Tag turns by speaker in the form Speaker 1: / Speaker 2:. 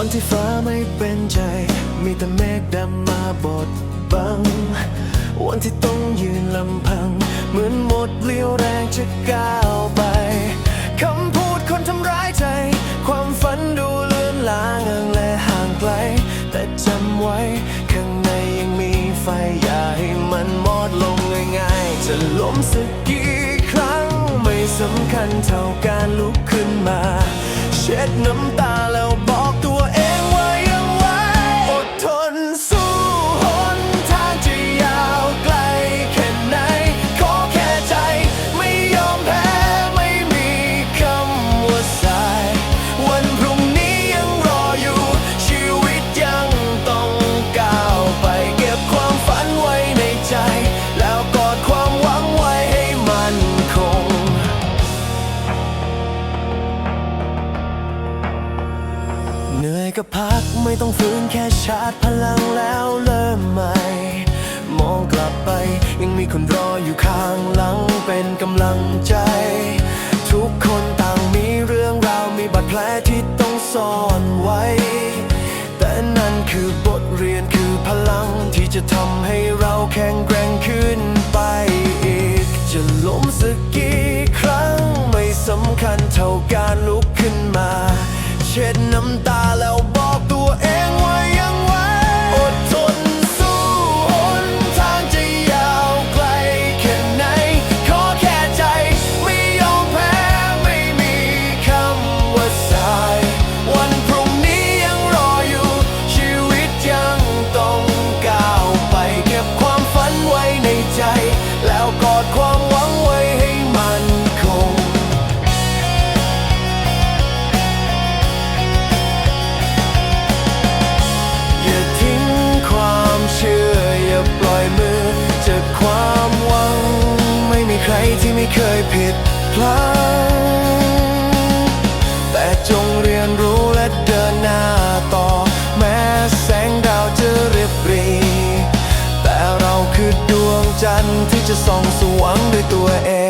Speaker 1: ันที่ฟ้าไม่เป็นใจ มีแต่เมฆดำมาบดบัง วันที่ต้องยืนลำพัง เหมือนหมดเรี่ยวแรงจะก้าวไปคำพูดคนทำร้ายใจ ความฝันดูเลือนลางและห่างไกล แต่จำไว้ข้างในยังมีไฟอย่าให้มันมอดลงง่ายๆ จะล้มสักกี่ครั้ง ไม่สำคัญเท่าการลุกขึ้นมา เช็ดน้ำตาแล้ว เหนื่อยก็พักไม่ต้องฝืนแค่ชาร์จพลังแล้วเริ่มใหม่ มองกลับไปยังมีคนรออยู่ข้างหลังเป็นกำลังใจ ทุกคนต่างมีเรื่องราวมีบาดแผลที่ต้องซ่อนไว้ แต่นั่นคือบทเรียนคือพลังที่จะทำให้เราแข็งแกร่งขึ้น เช็ดน้ำตาแล้วบอกตัวเองว่ายังไหวอดทนสู้หนทางจะยาวไกลแค่ไหน ขอแค่ใจ ไม่ยอมแพ้ ไม่มีคำว่าสาย วันพรุ่งนี้ยังรออยู่ ชีวิตยังต้องก้าวไป เก็บความฝันไว้ในใจ แล้วกอดความ ผิดพลั้งแต่จงเรียนรู้และเดินหน้าต่อ แม้แสงดาวจะเรียบรี แต่เราคือดวงจันทร์ที่จะส่องสว่างด้วยตัวเอง